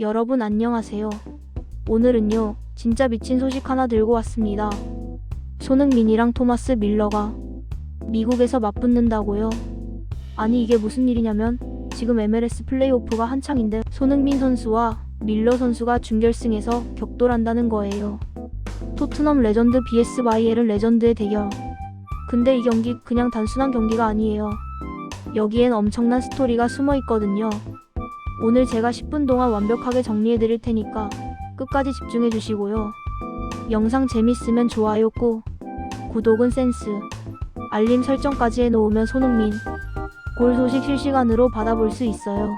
여러분 안녕하세요. 오늘은요, 진짜 미친 소식 하나 들고 왔습니다. 손흥민이랑 토마스 밀러가 미국에서 맞붙는다고요? 아니 이게 무슨 일이냐면 지금 MLS 플레이오프가 한창인데 손흥민 선수와 밀러 선수가 준결승에서 격돌한다는 거예요. 토트넘 레전드 vs 바이에른 레전드의 대결. 근데 이 경기 그냥 단순한 경기가 아니에요. 여기엔 엄청난 스토리가 숨어 있거든요. 오늘 제가 10분 동안 완벽하게 정리해 드릴 테니까 끝까지 집중해 주시고요. 영상 재밌으면 좋아요 꾹, 구독은 센스, 알림 설정까지 해놓으면 손흥민, 골 소식 실시간으로 받아볼 수 있어요.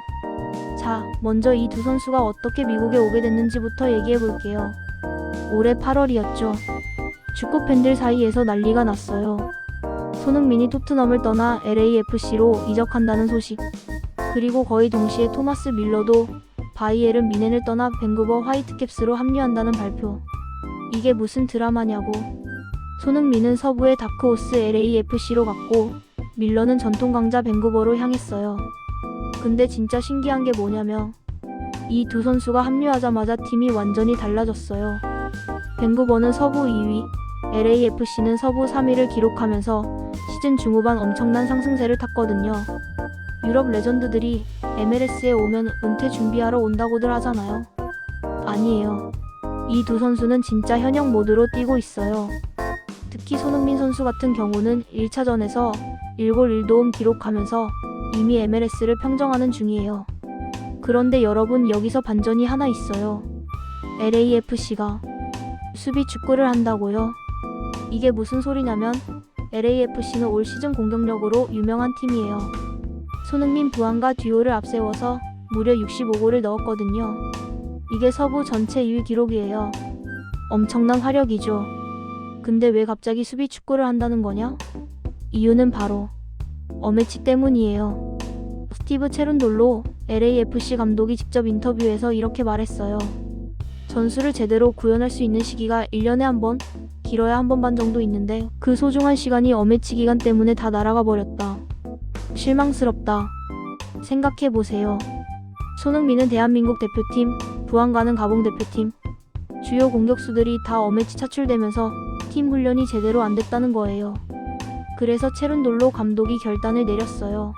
자, 먼저 이 두 선수가 어떻게 미국에 오게 됐는지부터 얘기해 볼게요. 올해 8월이었죠. 축구 팬들 사이에서 난리가 났어요. 손흥민이 토트넘을 떠나 LAFC로 이적한다는 소식. 그리고 거의 동시에 토마스 밀러도 바이에른 미넨을 떠나 밴쿠버 화이트캡스로 합류한다는 발표. 이게 무슨 드라마냐고. 손흥민은 서부의 다크호스 LAFC로 갔고 밀러는 전통 강자 밴쿠버로 향했어요. 근데 진짜 신기한 게 뭐냐면 이 두 선수가 합류하자마자 팀이 완전히 달라졌어요. 밴쿠버는 서부 2위, LAFC는 서부 3위를 기록하면서 시즌 중후반 엄청난 상승세를 탔거든요. 유럽 레전드들이 MLS에 오면 은퇴 준비하러 온다고들 하잖아요. 아니에요. 이 두 선수는 진짜 현역 모드로 뛰고 있어요. 특히 손흥민 선수 같은 경우는 1차전에서 1골 1도움 기록하면서 이미 MLS를 평정하는 중이에요. 그런데 여러분 여기서 반전이 하나 있어요. LAFC가 수비 축구를 한다고요? 이게 무슨 소리냐면 LAFC는 올 시즌 공격력으로 유명한 팀이에요. 손흥민 부안과 듀오를 앞세워서 무려 65골을 넣었거든요. 이게 서부 전체 2위 기록이에요. 엄청난 화력이죠. 근데 왜 갑자기 수비 축구를 한다는 거냐? 이유는 바로 어메치 때문이에요. 스티브 체룬돌로 LAFC 감독이 직접 인터뷰에서 이렇게 말했어요. 전술을 제대로 구현할 수 있는 시기가 1년에 한 번, 길어야 한 번 반 정도 있는데 그 소중한 시간이 어메치 기간 때문에 다 날아가 버렸다. 실망스럽다. 생각해 보세요. 손흥민은 대한민국 대표팀, 부안가는 가봉 대표팀. 주요 공격수들이 다 어메치 차출되면서 팀 훈련이 제대로 안 됐다는 거예요. 그래서 체룬돌로 감독이 결단을 내렸어요.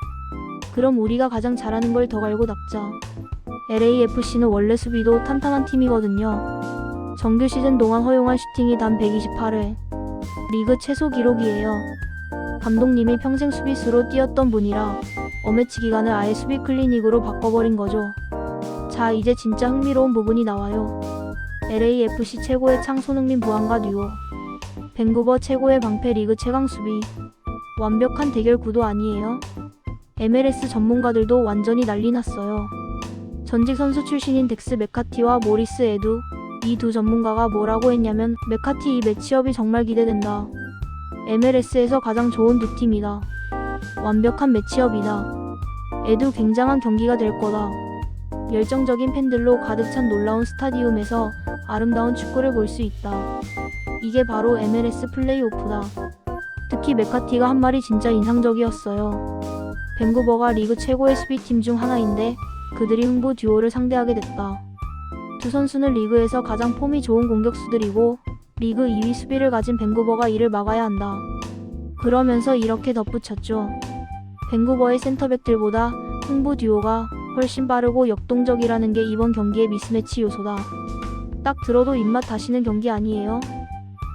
그럼 우리가 가장 잘하는 걸 더 갈고 닦자. LAFC는 원래 수비도 탄탄한 팀이거든요. 정규 시즌 동안 허용한 슈팅이 단 128회. 리그 최소 기록이에요. 감독님이 평생 수비수로 뛰었던 분이라 어매치 기간을 아예 수비 클리닉으로 바꿔버린 거죠. 자, 이제 진짜 흥미로운 부분이 나와요. LAFC 최고의 창 손흥민 부안과 듀오. 밴쿠버 최고의 방패 리그 최강 수비. 완벽한 대결 구도 아니에요? MLS 전문가들도 완전히 난리 났어요. 전직 선수 출신인 덱스 메카티와 모리스 에두 이 두 전문가가 뭐라고 했냐면 메카티 이 매치업이 정말 기대된다. MLS에서 가장 좋은 두 팀이다. 완벽한 매치업이다. 에두 굉장한 경기가 될 거다. 열정적인 팬들로 가득 찬 놀라운 스타디움에서 아름다운 축구를 볼 수 있다. 이게 바로 MLS 플레이오프다. 특히 메카티가 한 말이 진짜 인상적이었어요. 밴쿠버가 리그 최고의 수비팀 중 하나인데 그들이 흥부 듀오를 상대하게 됐다. 두 선수는 리그에서 가장 폼이 좋은 공격수들이고 리그 2위 수비를 가진 밴쿠버가 이를 막아야 한다. 그러면서 이렇게 덧붙였죠. 밴쿠버의 센터백들보다 흥부 듀오가 훨씬 빠르고 역동적이라는 게 이번 경기의 미스매치 요소다. 딱 들어도 입맛 다시는 경기 아니에요?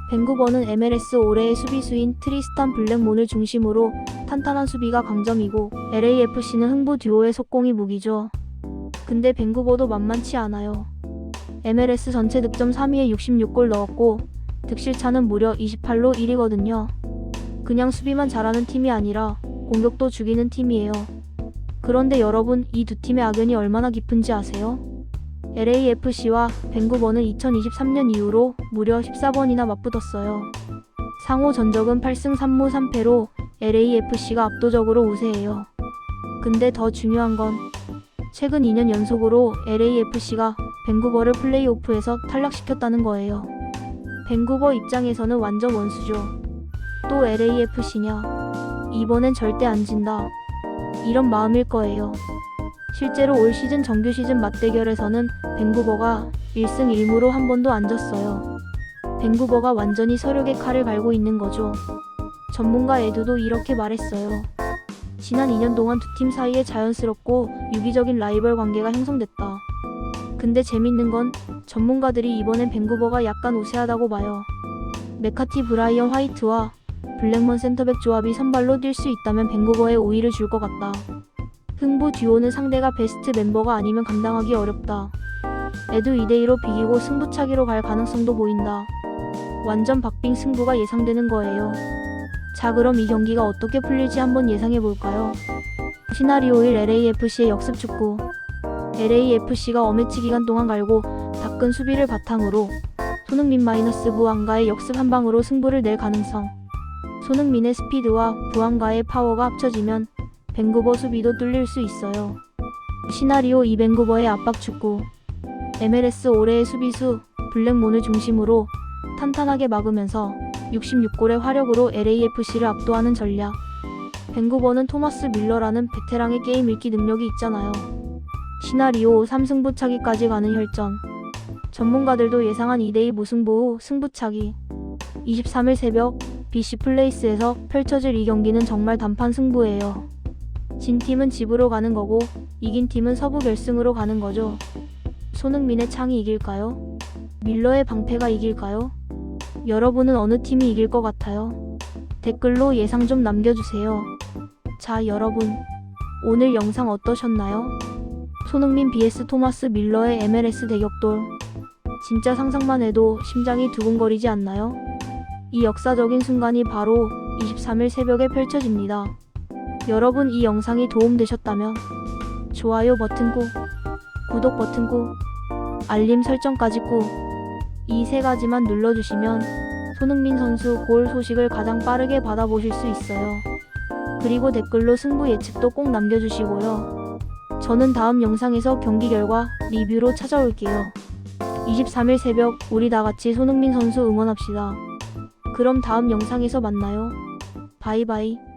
밴쿠버는 MLS 올해의 수비수인 트리스탄 블랙몬을 중심으로 탄탄한 수비가 강점이고 LAFC는 흥부 듀오의 속공이 무기죠. 근데 밴쿠버도 만만치 않아요. MLS 전체 득점 3위에 66골 넣었고 득실차는 무려 28로 1위거든요. 그냥 수비만 잘하는 팀이 아니라 공격도 죽이는 팀이에요. 그런데 여러분 이 두 팀의 악연이 얼마나 깊은지 아세요? LAFC와 밴쿠버는 2023년 이후로 무려 14번이나 맞붙었어요. 상호 전적은 8승 3무 3패로 LAFC가 압도적으로 우세해요. 근데 더 중요한 건 최근 2년 연속으로 LAFC가 밴쿠버를 플레이오프에서 탈락시켰다는 거예요. 밴쿠버 입장에서는 완전 원수죠. 또 LAFC냐? 이번엔 절대 안 진다. 이런 마음일 거예요. 실제로 올 시즌 정규 시즌 맞대결에서는 밴쿠버가 1승 1무로 한 번도 안 졌어요. 밴쿠버가 완전히 서력의 칼을 갈고 있는 거죠. 전문가 에드도 이렇게 말했어요. 지난 2년 동안 두 팀 사이에 자연스럽고 유기적인 라이벌 관계가 형성됐다. 근데 재밌는 건 전문가들이 이번엔 밴쿠버가 약간 우세하다고 봐요. 메카티 브라이언 화이트와 블랙먼 센터백 조합이 선발로 뛸 수 있다면 밴쿠버에 우위를 줄 것 같다. 흥부 듀오는 상대가 베스트 멤버가 아니면 감당하기 어렵다. 에두 2대2로 비기고 승부차기로 갈 가능성도 보인다. 완전 박빙 승부가 예상되는 거예요. 자 그럼 이 경기가 어떻게 풀릴지 한번 예상해 볼까요? 시나리오 1 LAFC의 역습 축구 LAFC가 어매치 기간 동안 갈고 닦은 수비를 바탕으로 손흥민 마이너스 부안가의 역습 한 방으로 승부를 낼 가능성 손흥민의 스피드와 부안가의 파워가 합쳐지면 밴쿠버 수비도 뚫릴 수 있어요. 시나리오 2 밴쿠버의 압박 축구 MLS 올해의 수비수 블랙몬을 중심으로 탄탄하게 막으면서 66골의 화력으로 LAFC를 압도하는 전략. 밴쿠버는 토마스 밀러라는 베테랑의 게임 읽기 능력이 있잖아요. 시나리오 3승부차기까지 가는 혈전. 전문가들도 예상한 2대2 무승부 후 승부차기. 23일 새벽 BC 플레이스에서 펼쳐질 이 경기는 정말 단판 승부예요. 진 팀은 집으로 가는 거고 이긴 팀은 서부 결승으로 가는 거죠. 손흥민의 창이 이길까요? 밀러의 방패가 이길까요? 여러분은 어느 팀이 이길 것 같아요? 댓글로 예상 좀 남겨주세요. 자, 여러분. 오늘 영상 어떠셨나요? 손흥민 vs 토마스 밀러의 MLS 대격돌. 진짜 상상만 해도 심장이 두근거리지 않나요? 이 역사적인 순간이 바로 23일 새벽에 펼쳐집니다. 여러분 이 영상이 도움되셨다면 좋아요 버튼 꾹, 구독 버튼 꾹, 알림 설정까지 꾹, 이 세 가지만 눌러주시면 손흥민 선수 골 소식을 가장 빠르게 받아보실 수 있어요. 그리고 댓글로 승부 예측도 꼭 남겨주시고요. 저는 다음 영상에서 경기 결과 리뷰로 찾아올게요. 23일 새벽 우리 다 같이 손흥민 선수 응원합시다. 그럼 다음 영상에서 만나요. 바이바이.